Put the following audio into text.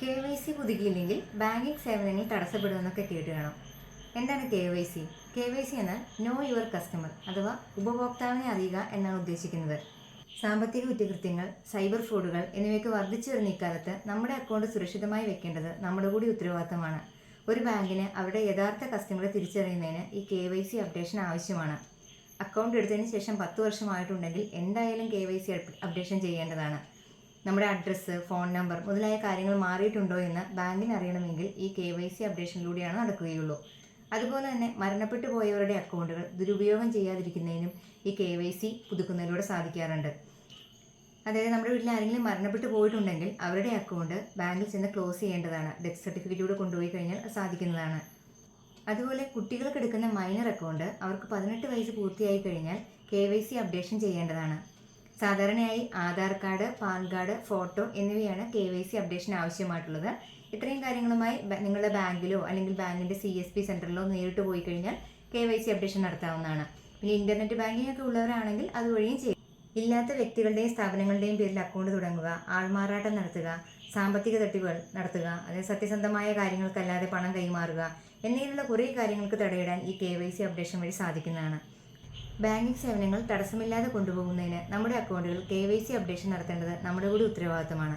K Y C പുതുക്കിയില്ലെങ്കിൽ banking സേവനങ്ങൾ തടസ്സപ്പെടുമെന്നൊക്കെ കേട്ട് കാണാം. എന്താണ് K Y C K Y C എന്നാൽ നോ യുവർ കസ്റ്റമർ അഥവാ ഉപഭോക്താവിനെ അറിയുക എന്നാണ് ഉദ്ദേശിക്കുന്നത്. സാമ്പത്തിക കുറ്റകൃത്യങ്ങൾ സൈബർ ഫ്രോഡുകൾ എന്നിവയൊക്കെ വർദ്ധിച്ചു വരുന്ന ഇക്കാലത്ത് നമ്മുടെ അക്കൗണ്ട് സുരക്ഷിതമായി വെക്കേണ്ടത് നമ്മുടെ കൂടി ഉത്തരവാദിത്തമാണ്. ഒരു ബാങ്കിന് അവരുടെ യഥാർത്ഥ കസ്റ്റമറെ തിരിച്ചറിയുന്നതിന് ഈ കെ വൈ സി അപ്ഡേഷൻ ആവശ്യമാണ്. അക്കൗണ്ട് എടുത്തതിന് ശേഷം പത്ത് വർഷമായിട്ടുണ്ടെങ്കിൽ എന്തായാലും കെ വൈ സി അപ്ഡേഷൻ ചെയ്യേണ്ടതാണ്. നമ്മുടെ അഡ്രസ്സ് ഫോൺ നമ്പർ മുതലായ കാര്യങ്ങൾ മാറിയിട്ടുണ്ടോ എന്ന് ബാങ്കിന് അറിയണമെങ്കിൽ ഈ കെ വൈ സി അപ്ഡേഷനിലൂടെയാണ് നടക്കുകയുള്ളൂ. അതുപോലെ തന്നെ മരണപ്പെട്ടു പോയവരുടെ അക്കൗണ്ടുകൾ ദുരുപയോഗം ചെയ്യാതിരിക്കുന്നതിനും ഈ കെ വൈ സി പുതുക്കുന്നതിലൂടെ സാധിക്കാറുണ്ട്. അതായത് നമ്മുടെ വീട്ടിൽ ആരെങ്കിലും മരണപ്പെട്ടു പോയിട്ടുണ്ടെങ്കിൽ അവരുടെ അക്കൗണ്ട് ബാങ്കിൽ ചെന്ന് ക്ലോസ് ചെയ്യേണ്ടതാണ്. ഡെത്ത് സർട്ടിഫിക്കറ്റിലൂടെ കൊണ്ടുപോയി കഴിഞ്ഞാൽ സാധിക്കുന്നതാണ്. അതുപോലെ കുട്ടികൾക്ക് എടുക്കുന്ന മൈനർ അക്കൗണ്ട് അവർക്ക് പതിനെട്ട് വയസ്സ് പൂർത്തിയായി കഴിഞ്ഞാൽ കെ വൈ സി അപ്ഡേഷൻ ചെയ്യേണ്ടതാണ്. സാധാരണയായി Aadhaar card PAN card photo എന്നിവയാണ് കെ വൈ സി അപ്ഡേഷൻ ആവശ്യമായിട്ടുള്ളത്. ഇത്രയും കാര്യങ്ങളുമായി നിങ്ങളുടെ ബാങ്കിലോ അല്ലെങ്കിൽ ബാങ്കിന്റെ സി എസ് പി സെന്ററിലോ നേരിട്ട് പോയി കഴിഞ്ഞാൽ കെ വൈ സി അപ്ഡേഷൻ നടത്താവുന്നതാണ്. പിന്നെ ഇന്റർനെറ്റ് ബാങ്കിംഗ് ഒക്കെ ഉള്ളവരാണെങ്കിൽ അതുവഴിയും ചെയ്യും. ഇല്ലാത്ത വ്യക്തികളുടെയും സ്ഥാപനങ്ങളുടെയും പേരിൽ അക്കൗണ്ട് തുടങ്ങുക ആൾമാറാട്ടം നടത്തുക സാമ്പത്തിക തട്ടിപ്പുകൾ നടത്തുക അതായത് സത്യസന്ധമായ കാര്യങ്ങൾക്കല്ലാതെ പണം കൈമാറുക എന്നിങ്ങനെയുള്ള കുറേ കാര്യങ്ങൾക്ക് തടയിടാൻ ഈ കെ വൈ സി അപ്ഡേഷൻ വഴി സാധിക്കുന്നതാണ്. ബാങ്കിംഗ് സേവനങ്ങൾ തടസ്സമില്ലാതെ കൊണ്ടുപോകുന്നതിന് നമ്മുടെ അക്കൗണ്ടുകൾ കെ വൈ സി അപ്ഡേഷൻ നടത്തേണ്ടത് നമ്മുടെ കൂടി ഉത്തരവാദിത്തമാണ്.